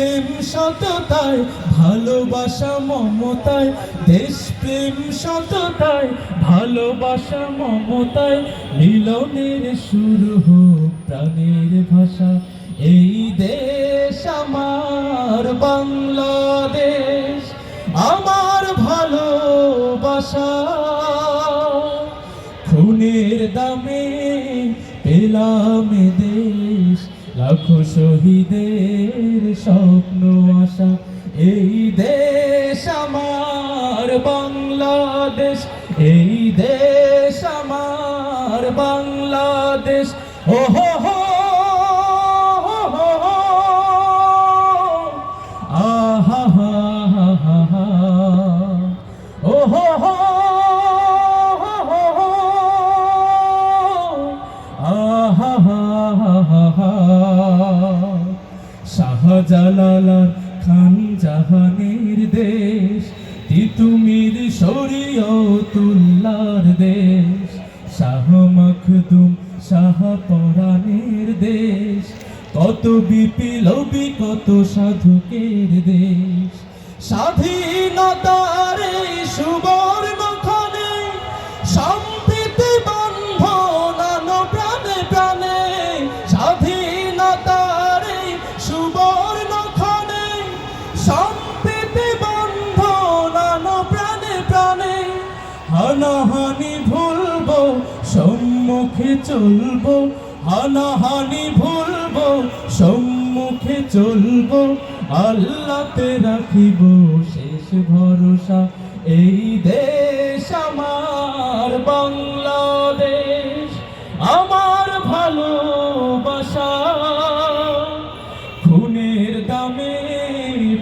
দেশপ্রেম সততায়, ভালোবাসা মমতায়, দেশপ্রেম সততায়, ভালোবাসা মমতায়, মিলনের শুরু হোক প্রাণের ভাষা। এই দেশ আমার বাংলাদেশ, আমার ভালোবাসা। খুনের দামে পেলাম দেশ লাখো শহীদের স্বপ্ন, আশা। এই দেশ আমার, বাংলাদেশ। এই দেশ আমার, বাংলাদেশ। ও হো হো আহা হা হা হা হা। আহা, হা হা হা। শাহজালালার খান জাহানের দেশ, তিতুমির শরীয়তুল্লার দেশ, শাহ মখদুম শাহ পরাণের দেশ, কত বিপ্লবী, কত সাধুকের দেশ, স্বাধীনতার সম্প্রীতি বন্ধন প্রাণে প্রাণে। হানাহানি ভুলবো, সম্মুখে চলবো। হানাহানি ভুলবো, সম্মুখে চলবো। আল্লাহতে রাখিব শেষ ভরসা। এই দেশ আমার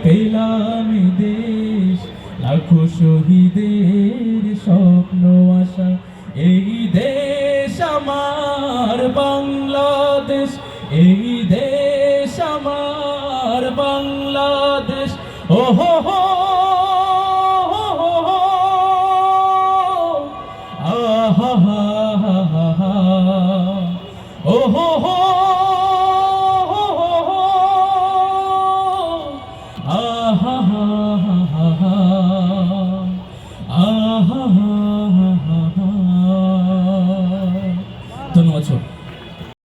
পেলাম দেশ, লাখো শহীদের স্বপ্ন, আশা এই দেশ আমার বাংলাদেশ, এই দেশ আমার বাংলাদেশ ও হো হো। আহা হা হা হা। ও হো হো হা হা হা হা। সব